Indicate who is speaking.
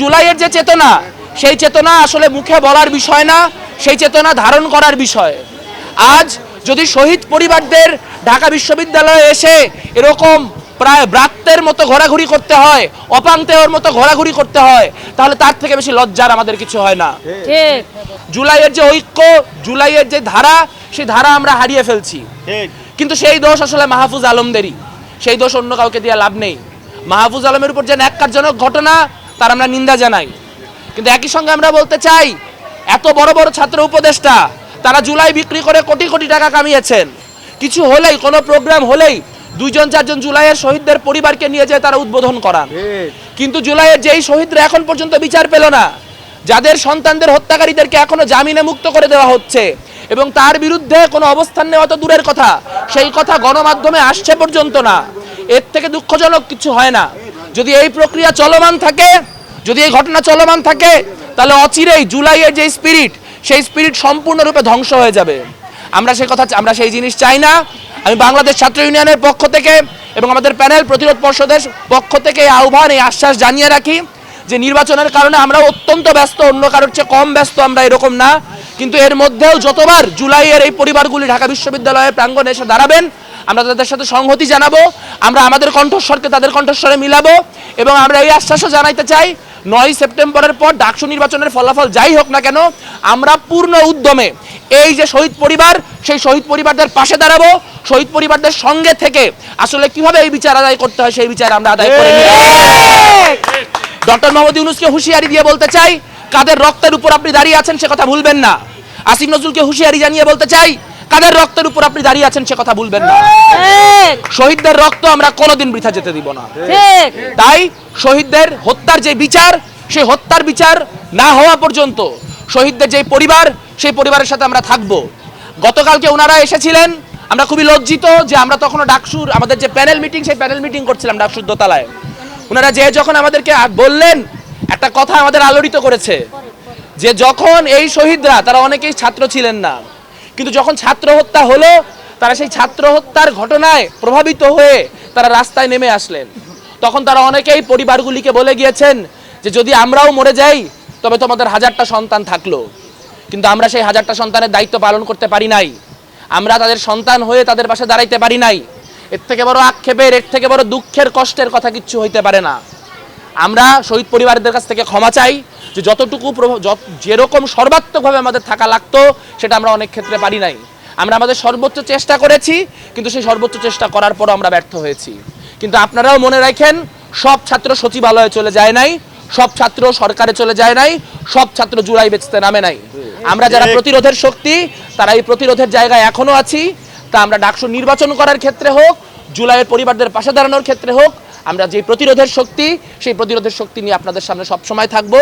Speaker 1: জুলাইয়ের যে চেতনা সেই চেতনা আসলে মুখে বলার বিষয় না সেই চেতনা ধারণ করার বিষয়। আজ যদি শহীদ পরিবারদের ঢাকা বিশ্ববিদ্যালয়ে এসে এরকম প্রায় ব্রাত্যের মতো ঘোরাঘুরি করতে হয় অপাঙ্তেয়র মতো ঘোরাঘুরি করতে হয় তাহলে তার থেকে বেশি লজ্জার আমাদের কিছু হয় না। জুলাইয়ের যে ঐক্য জুলাইয়ের যে ধারা সেই ধারা আমরা হারিয়ে ফেলছি। কিন্তু সেই দোষ আসলে মাহফুজ আলমদেরই। সেই দোষ অন্য কাউকে দিয়ে লাভ নেই। মাহফুজ আলমের উপর যে ন্যাক্কারজনক ঘটনা তার আমরা নিন্দা জানাই। কিন্তু একই সঙ্গে আমরা বলতে চাই এত বড় বড় ছাত্র উপদেষ্টা তারা জুলাই বিক্রি করে কোটি কোটি টাকা কামিয়েছেন। কিছু হলেই কোনো প্রোগ্রাম হলেই দুইজন চারজন জুলাইয়ের শহীদদের পরিবারকে নিয়ে যায় তারা উদ্বোধন করান। কিন্তু জুলাইয়ের যেই শহীদরা এখন পর্যন্ত বিচার পেল না যাদের সন্তানদের হত্যাকারীদেরকে এখনও জামিনে মুক্ত করে দেওয়া হচ্ছে এবং তার বিরুদ্ধে কোনো অবস্থান নেওয়া তো দূরের কথা সেই কথা গণমাধ্যমে আসছে পর্যন্ত না। এর থেকে দুঃখজনক কিছু হয় না। যদি এই প্রক্রিয়া চলমান থাকে, যদি এই ঘটনা চলমান থাকে, তাহলে অচিরেই জুলাইয়ের যে স্পিরিট সেই স্পিরিট সম্পূর্ণরূপে ধ্বংস হয়ে যাবে। আমরা সেই কথা আমরা সেই জিনিস চাই না। আমি বাংলাদেশ ছাত্র ইউনিয়নের পক্ষ থেকে এবং আমাদের প্যানেল প্রতিরোধ পর্ষদের পক্ষ থেকে এই আহ্বান, এই আশ্বাস জানিয়ে রাখি যে নির্বাচনের কারণে আমরা অত্যন্ত ব্যস্ত, অন্য কারোর চেয়ে কম ব্যস্ত আমরা এরকম না। কিন্তু এর মধ্যেও যতবার জুলাইয়ের এই পরিবারগুলি ঢাকা বিশ্ববিদ্যালয়ের প্রাঙ্গণে এসে দাঁড়াবেন আমরা তাদের সাথে সংহতি জানাব, আমরা আমাদের কণ্ঠস্বরকে তাদের কণ্ঠস্বরে মিলাবো এবং আমরা এই আশ্বাসও জানাইতে চাই, নয় সেপ্টেম্বরের পর ডাকসু নির্বাচনের ফলাফল যাই হোক না কেন, আমরা পূর্ণ উদ্যমে এই যে শহীদ পরিবার, সেই শহীদ পরিবারদের পাশে দাঁড়াবো, শহীদ পরিবারদের সঙ্গে থেকে আসলে কীভাবে এই বিচার আদায় করতে হয় সেই বিচার আমরা আদায় করে ডক্টর মোহাম্মদ ইউনুসকে হুঁশিয়ারি দিয়ে বলতে চাই, কাদের রক্তের উপর আপনি দাঁড়িয়ে আছেন সে কথা ভুলবেন না। আসিফ নজরুলকে হুঁশিয়ারি জানিয়ে বলতে চাই কাদের রক্তের উপর আপনি দাঁড়িয়ে আছেন সে কথা ভুলবেন না। শহীদদের রক্ত আমরা কোনোদিন বৃথা যেতে দিব না। তাই শহীদদের হত্যার যে বিচার সেই হত্যার বিচার না হওয়া পর্যন্ত শহীদদের যে পরিবার সেই পরিবারের সাথে আমরা থাকব। গতকালকে ওনারা এসেছিলেন। আমরা খুবই লজ্জিত যে আমরা তখনও ডাকসুর আমাদের যে প্যানেল মিটিং সেই প্যানেল মিটিং করছিলাম ডাকসুর দোতলায়। ওনারা যে যখন আমাদেরকে বললেন একটা কথা আমাদের আলোড়িত করেছে। যে যখন এই শহীদরা তারা অনেকেই ছাত্র ছিলেন না। কিন্তু যখন ছাত্র হত্যা হলো, তারা সেই ছাত্র হত্যার ঘটনায় প্রভাবিত হয়ে তারা রাস্তায় নেমে আসলেন। তখন তারা অনেকেই পরিবারগুলিকে বলে গিয়েছেন যে, যদি আমরাও মরে যাই, তবে তোমাদের হাজারটা সন্তান থাকল। কিন্তু আমরা সেই হাজারটা সন্তানের দায়িত্ব পালন করতে পারি নাই। আমরা তাদের সন্তান হয়ে তাদের পাশে দাঁড়াইতে পারি নাই। এর থেকে বড় আক্ষেপের, এর থেকে বড় দুঃখের, কষ্টের কথা কিচ্ছু হইতে পারে না। আমরা শহীদ পরিবারদের কাছ থেকে ক্ষমা চাই। যে যতটুকু যেরকম সর্বাত্মকভাবে আমাদের থাকা লাগতো সেটা আমরা অনেক ক্ষেত্রে পারি নাই। আমরা আমাদের সর্বোচ্চ চেষ্টা করেছি কিন্তু সেই সর্বোচ্চ চেষ্টা করার পরও আমরা ব্যর্থ হয়েছি। কিন্তু আপনারাও মনে রাখেন সব ছাত্র সচিবালয়ে চলে যায় নাই সব ছাত্র সরকারে চলে যায় নাই সব ছাত্র জুলাই বেচতে নামে নাই। আমরা যারা প্রতিরোধের শক্তি তারা এই প্রতিরোধের জায়গায় এখনও আছি। তা আমরা ডাকসু নির্বাচন করার ক্ষেত্রে হোক জুলাইয়ের পরিবারদের পাশে দাঁড়ানোর ক্ষেত্রে হোক আমরা যে প্রতিরোধের শক্তি সেই প্রতিরোধের শক্তি নিয়ে আপনাদের সামনে সবসময় থাকব।